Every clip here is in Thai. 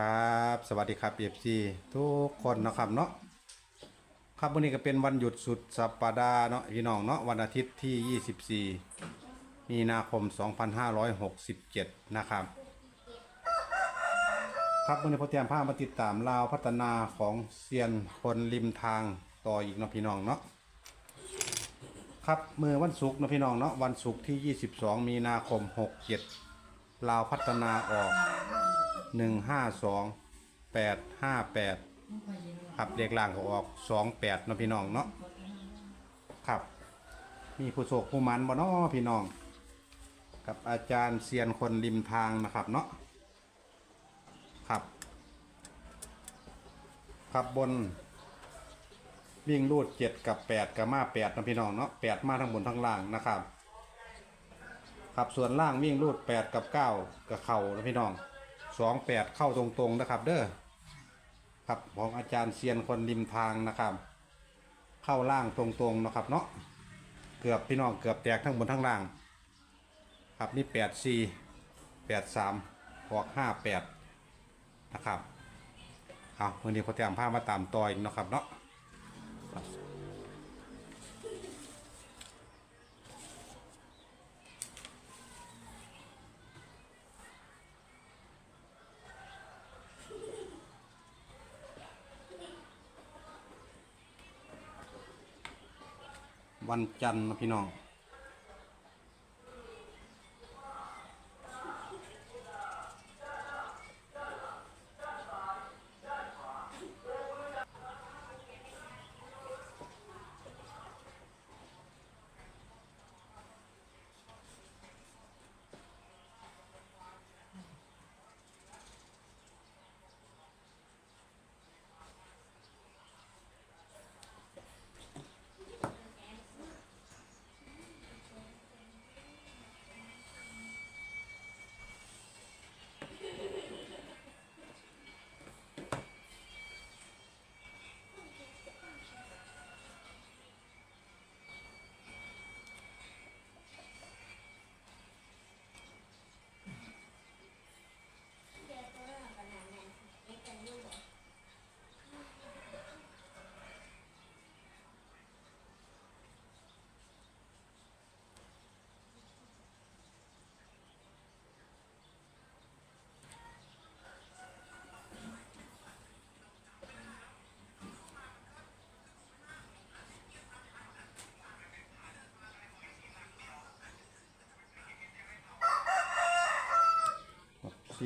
ครับ สวัสดีครับเอฟซีทุกคนนะครับเนาะครับวันนี้ก็เป็นวันหยุดสุดสัปดาห์เนาะพี่น้องเนาะวันอาทิตย์ที่ 24 มีนาคม 2567 นะครับ ครับวันนี้พอเตรียมภามาติดตามลาวพัฒนาของเซียนคนริมทางต่ออีกเนาะพี่น้องเนาะครับเมื่อวันศุกร์เนาะพี่น้องเนาะวันศุกร์ที่ 22 มีนาคม 67 ลาวพัฒนาออก หนึ่งห้าสองแปดห้าแปดครับเลขล่างก็ออกสองแปดเนาะพี่น้องเนาะครับ มีผู้โศกผู้มันบ่เนาะพี่น้อง กับอาจารย์เซียนคนริมทางนะครับเนาะครับครับบน วิ่งรูดเจ็ดกับแปดกับมาแปดนะพี่น้องเนาะแปดมาทั้งบนทั้งล่างนะครับครับส่วนล่างวิ่งรูดแปดกับเก้ากับเข่านะพี่น้อง สองแปดเข้าตรงๆนะครับ เด้อครับของอาจารย์เซียนคนริมทางนะครับ เข้าล่างตรงๆนะครับเนาะเกือบพี่น้องเกือบแตกทั้งบนทั้งล่าง ครับนี่แปดสี่แปดสามอกห้าแปดนะครับเอาวันนี้พอเตรียมผ้ามาตามต่ออีกนะครับเนาะ วันจันทร์นะพี่น้อง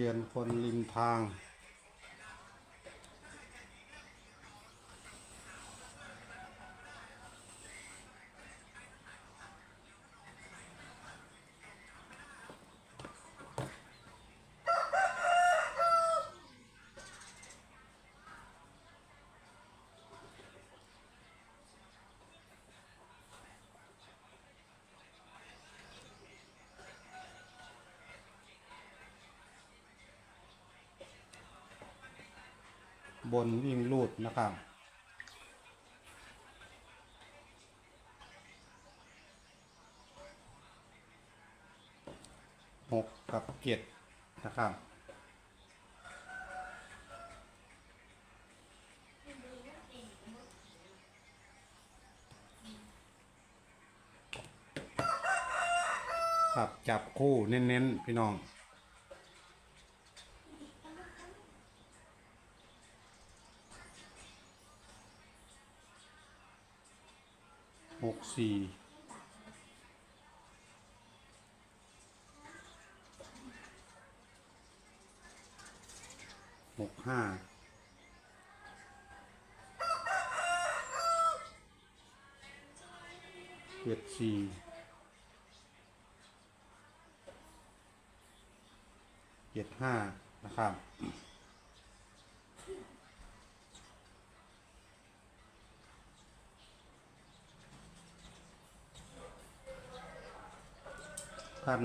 เซียนคนริมทาง บนวิ่งลูดนะครับหกกับเจ็ดนะครับครับจับคู่เน้นๆ พี่น้อง หกสี่หกห้าเจ็ดสี่เจ็ดห้านะครับัน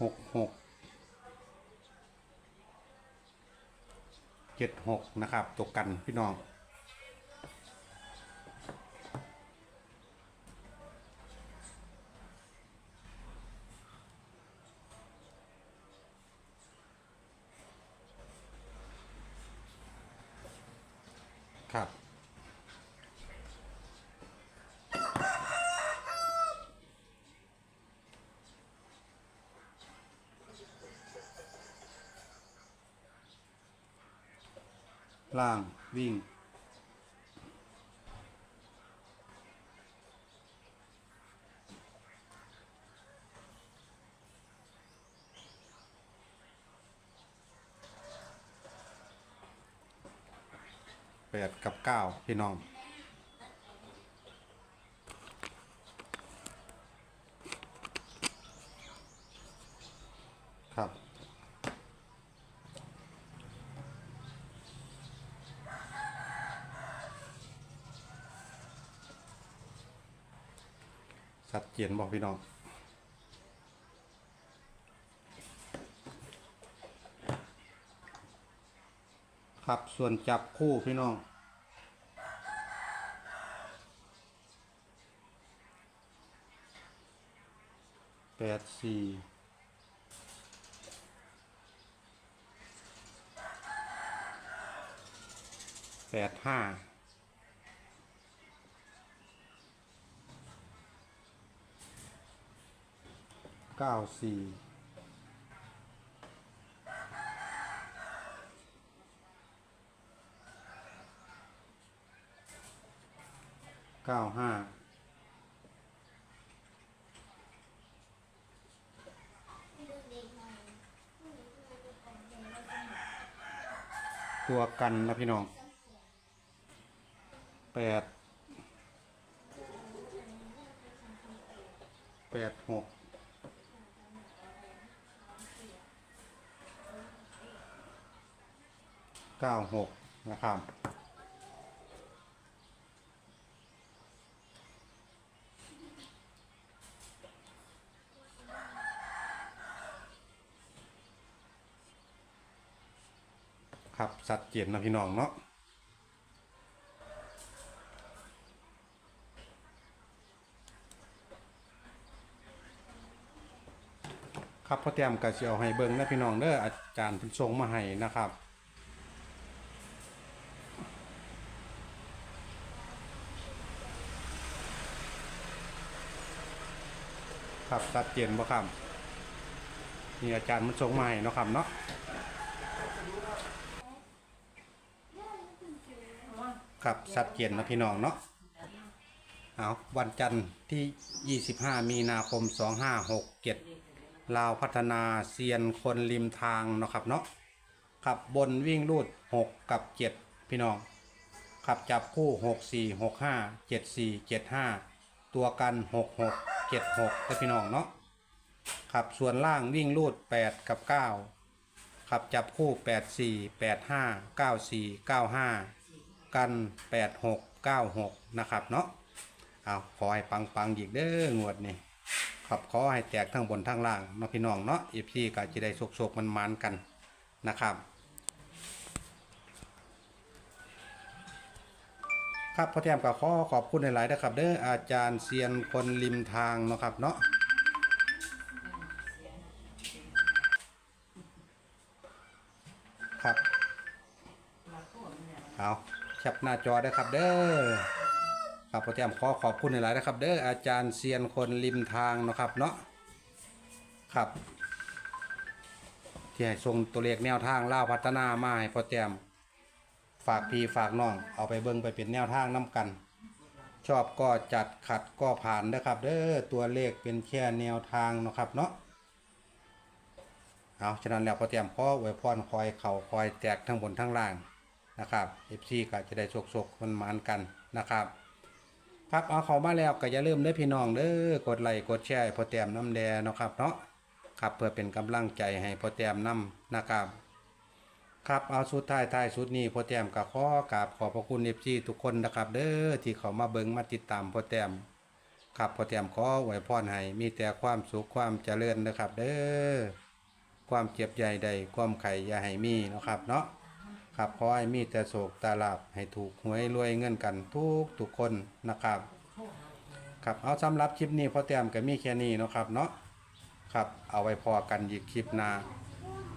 หกหกเจ็ดหกนะครับตกกันพี่น้องครับ ล่างวิ่ง แปดกับเก้าพี่น้อง สัดเจียนบอกพี่น้องครับส่วนจับคู่พี่น้อง แปดสี่แปดห้า เก้าสี่เก้าห้าตัวกันนะพี่น้องแปดแปดหก เก้าหกนะครับ ครับสัดเจนนะพี่น้องเนาะครับพ่อแต้มก็สิเอาให้เบิ่งนะพี่น้องเด้ออาจารย์เพิ่นส่งมาให้นะครับ ครับชัดเจนบ่ครับนี่อาจารย์มันส่งมาให้เนาะครับเนาะครับชัดเจนนะพี่น้องเนาะเอาวันจันทร์ที่ 25 มีนาคม 2567ลาวพัฒนาเซียนคนริมทางเนาะครับเนาะขับบนวิ่งรูด 6 กับ 7 พี่น้องขับจับคู่ 6 4 6 5 7 4 7 5 ตัวกัน6 6 7 6แต่พี่น้องเนาะขับส่วนล่างวิ่งรูด8กับ9ขับจับคู่8 4 8 5 9 4 9 5กัน8 6 9 6นะครับเนาะเอาขอให้ปังๆอีกเด้องวดนี้ครับขอให้แตกทั้งบนทั้งล่างเนาะพี่น้องเนาะเอฟซีก็จะได้โศกๆมันมันๆกันนะครับ ครับพ่อแต้มก็ขอขอบคุณหลายๆนะครับ เด้ออาจารย์เซียนคนริมทางเนาะครับเนาะครับเอาแคปหน้าจอได้ครับเด้อครับพ่อแต้มขอขอบคุณหลายๆนะครับ เด้ออาจารย์เซียนคนริมทางเนาะครับเนาะครับที่ให้ส่งตัวเลขแนวทางเล่าพัฒนามาให้พ่อแต้ม ฝากพี่ฝากน้อง เอาไปเบิ่งไปเป็นแนวทางน้กัน ชอบก็จัดขัดก็ผ่านนะครับ เด้อตัวเลขเป็นแค่แนวทางนะครับเนาะเอาฉะนั้นแล้วพอแต้มขอไว้พรคอยเข่าคอยแตกทั้งบนทั้งล่างนะครับ FC ก็จะได้โศกๆมันมันกันนะครับครับเอาเขามาแล้วก็อย่าลืมเด้อพี่น้องเด้อกดไลค์กดแชร์พอแต้มน้ำแดงนะครับเนาะครับเพื่อเป็นกำลังใจให้พอแต้มน้ำนะครับ ครับเอาสุดท้ายท้ายสุดนี้พ่อแต้มก็ขอกราบขอบพระคุณเอฟซีทุกคนนะครับ เด้อที่เขามาเบิงมาติดตามพ่อแต้มครับพ่อแต้มขอไว้พรให้มีแต่ความสุขความเจริญนะครับ เด้อความเจ็บใหญ่ใดความไข่อย่าให้มีนะครับเนาะครับขอให้มีแต่โศกตาลาบให้ถูกหวยรวยเงินกันทุกทุกคนนะครับ ครับเอาสำหรับคลิปนี้พ่อแต้มก็มีแค่นี้นะครับเนาะครับเอาไว้พอกันอีกคลิปหน้า